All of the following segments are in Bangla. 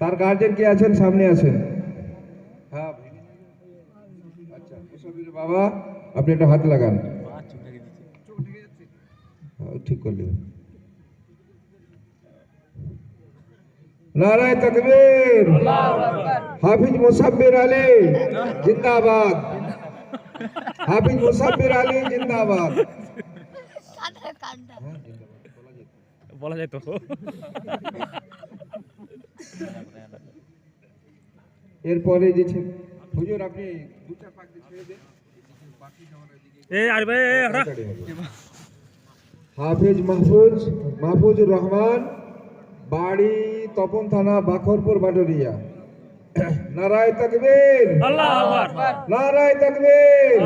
তার গার্জেন কে আছেন? সামনে আছেন। হ্যাঁ আচ্ছা মুসাফিরের বাবা আপনি একটা হাত লাগান। হ্যাঁ, ঠিক করলেন নারায় তকবীর। হাফিজ মুসাফির আলী জিন্দাবাদ। হাফিজ মুসাফির আলী জিন্দাবাদ। বলা যায় এরপরে যে হুজুর আপনি দু চার পাক দিয়ে ছেড়ে দেন। হাফিজ মাহফুজ মাহফুজুর রহমান বাড়ি তপন থানা বাখরপুর বাটরিয়া নারায় তকবীর। আল্লাহু আকবার। নারায় তকবীর।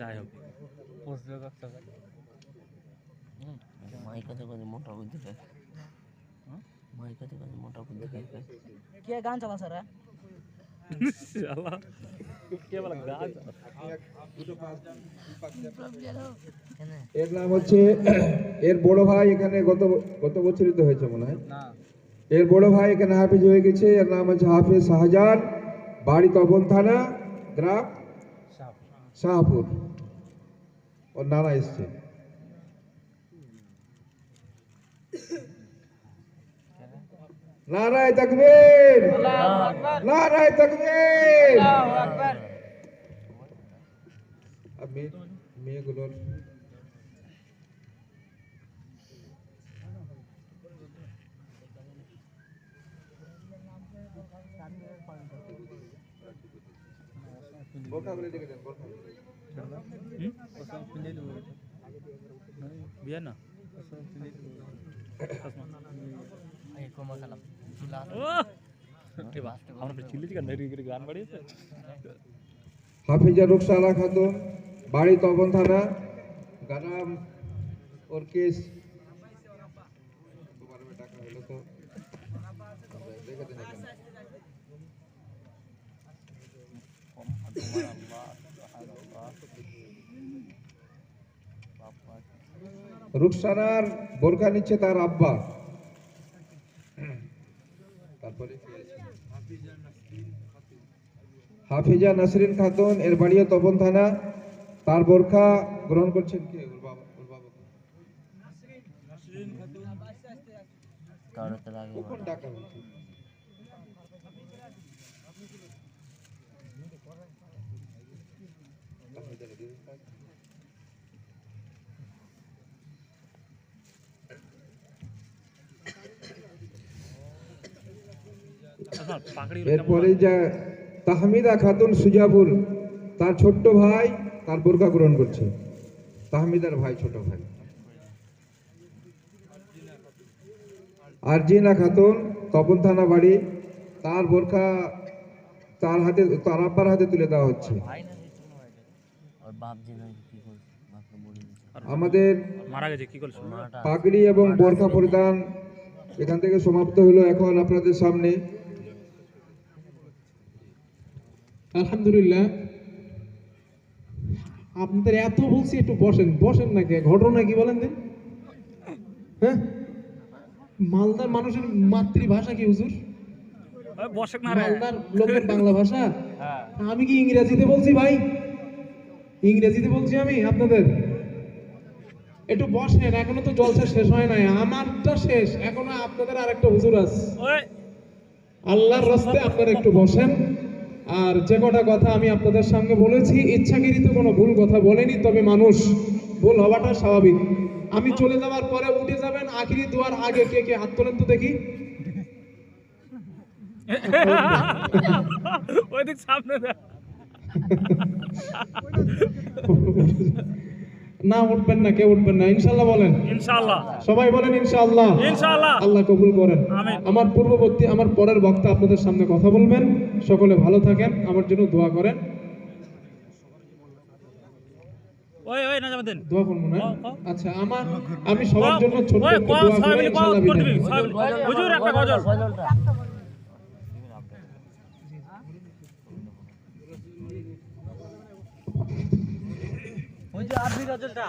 যাই হোক মাইকাতে মোটা দিবে মাইকাতে মোটা কে গান চালা স্যার? কে বলা এর নাম হচ্ছে এর বড় ভাই এখানে গত গত বছরই তো হয়েছে মনে হয়। এর বড় ভাই এখানে হাফিজ হয়ে গেছে এর নাম হচ্ছে হাফিজ শাহজাহান বাড়ি তপন থানা গ্রাম শাহপুর। ওর নানা এসছে। নারায় তকবীর! নারায় তকবীর! মেয়েগুলোর বোরখা দেখে দেন বিয়া না ও এ বাস আমরা চিল্লি চিকেন মেরি করে গান বাড়িয়েছে হাফিজা রুকসারা খাতুন বাড়ি তপন থানা গ্রাম ওর কেস তোমার में টাকা হলো তো দেখে রুকসানার বোরখা নিচ্ছে তার আব্বা। তারপরে হাফিজা নাসরিন খাতুন এর বাড়িও তপন থানা। তার বোরখা গ্রহণ করছেন কে? ডাকা হয়েছে আচ্ছা পাকড়ি এরপরে যা তাহমিদা খাতুন সুজাপুর তার ছোট্ট ভাই তার বোরখা গ্রহণ করছে। তাহমিদার ভাই ছোট ভাই। আর জিনা খাতুন তপন থানা বাড়ি তার বোরখা তার হাতে তার আব্বার হাতে তুলে দেওয়া হচ্ছে। আমাদের মারা গেছে কি করছ? মাটা পাগড়ি এবং বোরখা পরিধান এখান থেকে সমাপ্ত হলো এখন আপনাদের সামনে। আলহামদুলিল্লাহ। আপনাদের এত বলছি একটু বসেন। বসেন না কে? ঘটনা কি বলেন দিন। হ্যাঁ? মালদার মানুষের মাতৃভাষা কি হুজুর? মালদার লোকের বাংলা ভাষা? আমি কি ইংরেজিতে বলছি ভাই? ইংরেজিতে বলছি আমি আপনাদের? একটু বসেন এখনও তো জলসা শেষ হয় নাই। আমারটা শেষ এখনও আপনাদের আর একটা হুজুর আছে। আল্লাহর রাস্তে আপনারা একটু বসেন। আর যে কটা কথা আমি আপনাদের সঙ্গে বলেছি ইচ্ছাকৃত কোনো ভুল কথা বলেনি তবে মানুষ ভুল হওয়াটা স্বাভাবিক। আমি চলে যাওয়ার পরে উঠে যাবেন আখিরি দুয়ার আগে কে কে হাত তোলেন তো দেখি। ওই দিক সামনে দেখ। না উঠবেন না কেউ উঠবেন না। ইনশাল্লাহ বলেন। ইনশাআল্লাহ সবাই বলেন ইনশাআল্লাহ ইনশাআল্লাহ আল্লাহ কবুল করেন। আমার পূর্ববর্তী আমার পরের বক্তা আপনাদের সামনে কথা বলবেন। সকলে ভালো থাকেন আমার জন্য দোয়া করেন। দোয়া করব না ক, ক। আচ্ছা আমার আমি সবার জন্য ক দোয়া ইনশাআল্লাহ। হুজুর একটা গজল। ওই যে আরবি গজলটা